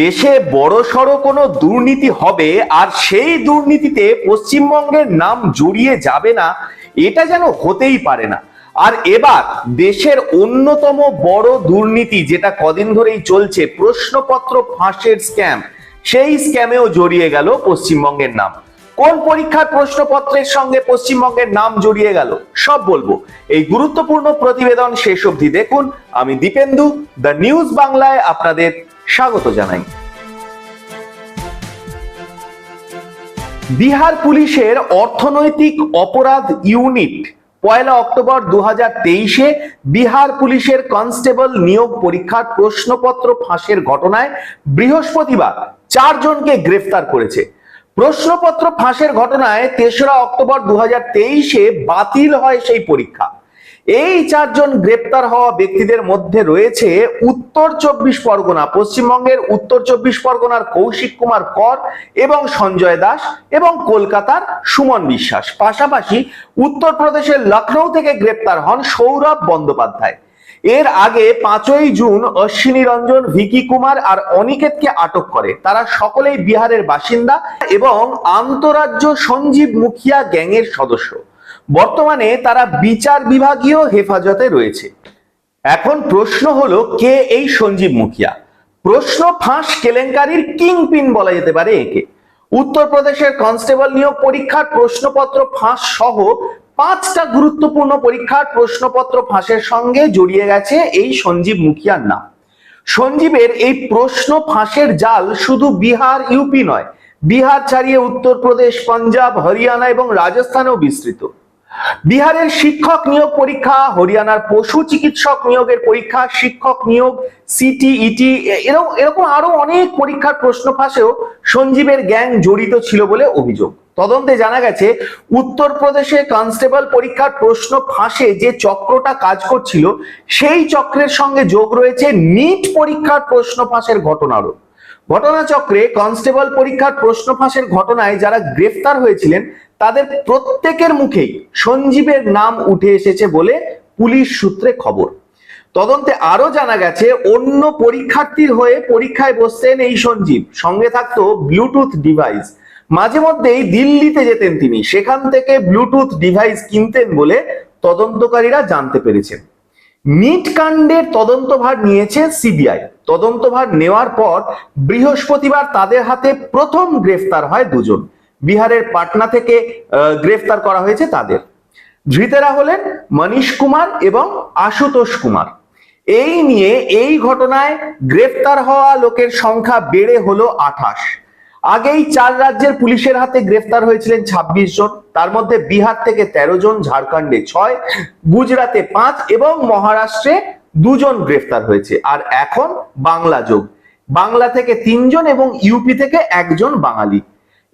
দেশে বড় সড় কোনো দুর্নীতি হবে আর সেই দুর্নীতিতে পশ্চিমবঙ্গের নাম জড়িয়ে যাবে না, এটা যেন হতেই পারে না। আর এবার দেশের অন্যতম বড় দুর্নীতি যেটা কদিন ধরেই চলছে, প্রশ্নপত্র ফাঁসের স্ক্যাম, সেই স্ক্যামেও জড়িয়ে গেল পশ্চিমবঙ্গের নাম। কোন পরীক্ষার প্রশ্নপত্রের সঙ্গে পশ্চিমবঙ্গের নাম জড়িয়ে গেল? সব বলব। এই গুরুত্বপূর্ণ প্রতিবেদন শেষ অবধি দেখুন। আমি দীপেন্দু, দ্য নিউজ বাংলায় আপনাদের স্বাগত জানাই। বিহার পুলিশের অর্থনৈতিক অপরাধ ইউনিট, পয়লা অক্টোবর দু তেইশে বিহার পুলিশের কনস্টেবল নিয়োগ পরীক্ষার প্রশ্নপত্র ফাঁসের ঘটনায় বৃহস্পতিবার চারজনকে গ্রেফতার করেছে। প্রশ্নপত্র ফাঁসের ঘটনায় তেসরা অক্টোবর দু তেইশে বাতিল হয় সেই পরীক্ষা। এই চারজন গ্রেপ্তার হওয়া ব্যক্তিদের মধ্যে রয়েছে উত্তর চব্বিশ পরগনা, পশ্চিমবঙ্গের উত্তর চব্বিশ পরগনার কৌশিক কুমার কর এবং সঞ্জয় দাস এবং কলকাতার সুমন বিশ্বাস। পাশাপাশি উত্তরপ্রদেশের লখনৌ থেকে গ্রেপ্তার হন সৌরভ বন্দ্যোপাধ্যায়। এর আগে পাঁচই জুন অশ্বিনী রঞ্জন, ভিকি কুমার আর অনিকেতকে আটক করে। তারা সকলেই বিহারের বাসিন্দা এবং আন্তরাজ্য সঞ্জীব মুখিয়া গ্যাংয়ের সদস্য। বর্তমানে তারা বিচার বিভাগীয় হেফাজতে রয়েছে। এখন প্রশ্ন হলো, কে এই সঞ্জীব মুখিয়া? প্রশ্ন ফাঁস কেলেঙ্কারির কিংপিন বলা যেতে পারে একে। উত্তরপ্রদেশের কনস্টেবল নিয়োগ পরীক্ষার প্রশ্নপত্র ফাঁস সহ পাঁচটা গুরুত্বপূর্ণ পরীক্ষার প্রশ্নপত্র ফাঁসের সঙ্গে জড়িয়ে গেছে এই সঞ্জীব মুখিয়ার নাম। সঞ্জীবের এই প্রশ্ন ফাঁসের জাল শুধু বিহার, ইউপি নয়, বিহার ছাড়িয়ে উত্তরপ্রদেশ, পাঞ্জাব, হরিয়ানা এবং রাজস্থানেও বিস্তৃত। বিহারের শিক্ষক নিয়োগ পরীক্ষা, হরিয়ানার পশু চিকিৎসক নিয়োগের পরীক্ষা, শিক্ষক নিয়োগ, সিটিইটি এরকম এরকম আরও অনেক পরীক্ষার প্রশ্ন ফাঁসেও সঞ্জীবের গ্যাং জড়িত ছিল বলে অভিযোগ। তদন্তে জানা গেছে, উত্তরপ্রদেশে কনস্টেবল পরীক্ষার প্রশ্ন ফাঁসে যে চক্রটা কাজ করছিল, সেই চক্রের সঙ্গে যোগ রয়েছে নিট পরীক্ষার প্রশ্ন ফাঁসের ঘটনারও। ঘটনাচক্রে কনস্টেবল পরীক্ষার প্রশ্ন ফাঁসের ঘটনায় যারা গ্রেফতার হয়েছিলেন, তাদের প্রত্যেকের মুখেই সঞ্জীবের নাম উঠে এসেছে বলে পুলিশ সূত্রে খবর। তদন্তে আরও জানা গেছে, অন্য পরীক্ষার্থীর হয়ে পরীক্ষায় বসতেন এই সঞ্জীব। সঙ্গে থাকতো ব্লুটুথ ডিভাইস মাঝে মধ্যেই দিল্লিতে যেতেন তিনি। সেখান থেকে ব্লুটুথ ডিভাইস কিনতেন বলে তদন্তকারীরা জানতে পেরেছেন। নিট কাণ্ডের তদন্তভার নিয়েছে সিবিআই। তদন্তভার নেওয়ার পর বৃহস্পতিবার তাদের হাতে প্রথম গ্রেফতার হয় দুজন। বিহারের পাটনা থেকে গ্রেফতার করা হয়েছে তাদের। ধৃতেরা হলেন মনীশ কুমার এবং আশুতোষ কুমার। এই নিয়ে এই ঘটনায় গ্রেফতার হওয়া লোকের সংখ্যা বেড়ে হলো আঠাশ। আগেই চার রাজ্যের পুলিশের হাতে গ্রেফতার হয়েছিলেন ২৬ জন, তার মধ্যে বিহার থেকে ১৩ জন, ঝাড়খণ্ডে ছয় গুজরাটে পাঁচ এবং মহারাষ্ট্রে দুজন গ্রেফতার হয়েছে। আর এখন বাংলা যোগ। বাংলা থেকে তিনজন এবং ইউপি থেকে একজন বাঙালি।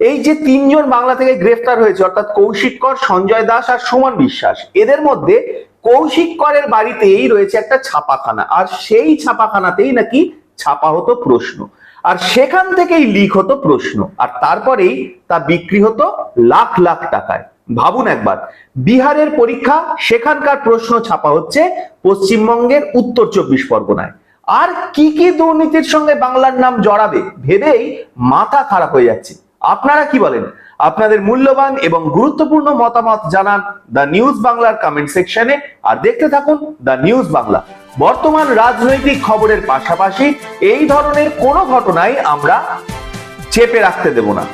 এই যে তিনজন বাংলা থেকে গ্রেফতার হয়েছে, অর্থাৎ কৌশিক কর সঞ্জয় দাস আর সুমন বিশ্বাস, এদের মধ্যে কৌশিক করের বাড়িতেই রয়েছে একটা ছাপাখানা। আর সেই ছাপাখানাতেই নাকি ছাপা হতো প্রশ্ন। আর সেখান থেকেই লিক হতো প্রশ্ন। আর তারপরেই তা বিক্রি হতো লাখ লাখ টাকায়। ভাবুন একবার, বিহারের পরীক্ষা, সেখানকার প্রশ্ন ছাপা হচ্ছে পশ্চিমবঙ্গের উত্তর চব্বিশ পরগনায়। আর কি কি দুর্নীতির সঙ্গে বাংলার নাম জড়াবে, ভেবেই মাথা খারাপ হয়ে যাচ্ছে। আপনারা কি বলেন? আপনাদের মূল্যবান এবং গুরুত্বপূর্ণ মতামত জানান দ্য নিউজ বাংলার কমেন্ট সেকশনে আর দেখতে থাকুন দ্য নিউজ বাংলা। বর্তমান রাজনৈতিক খবরের পাশাপাশি এই ধরনের কোনো ঘটনাই আমরা চেপে রাখতে দেব না।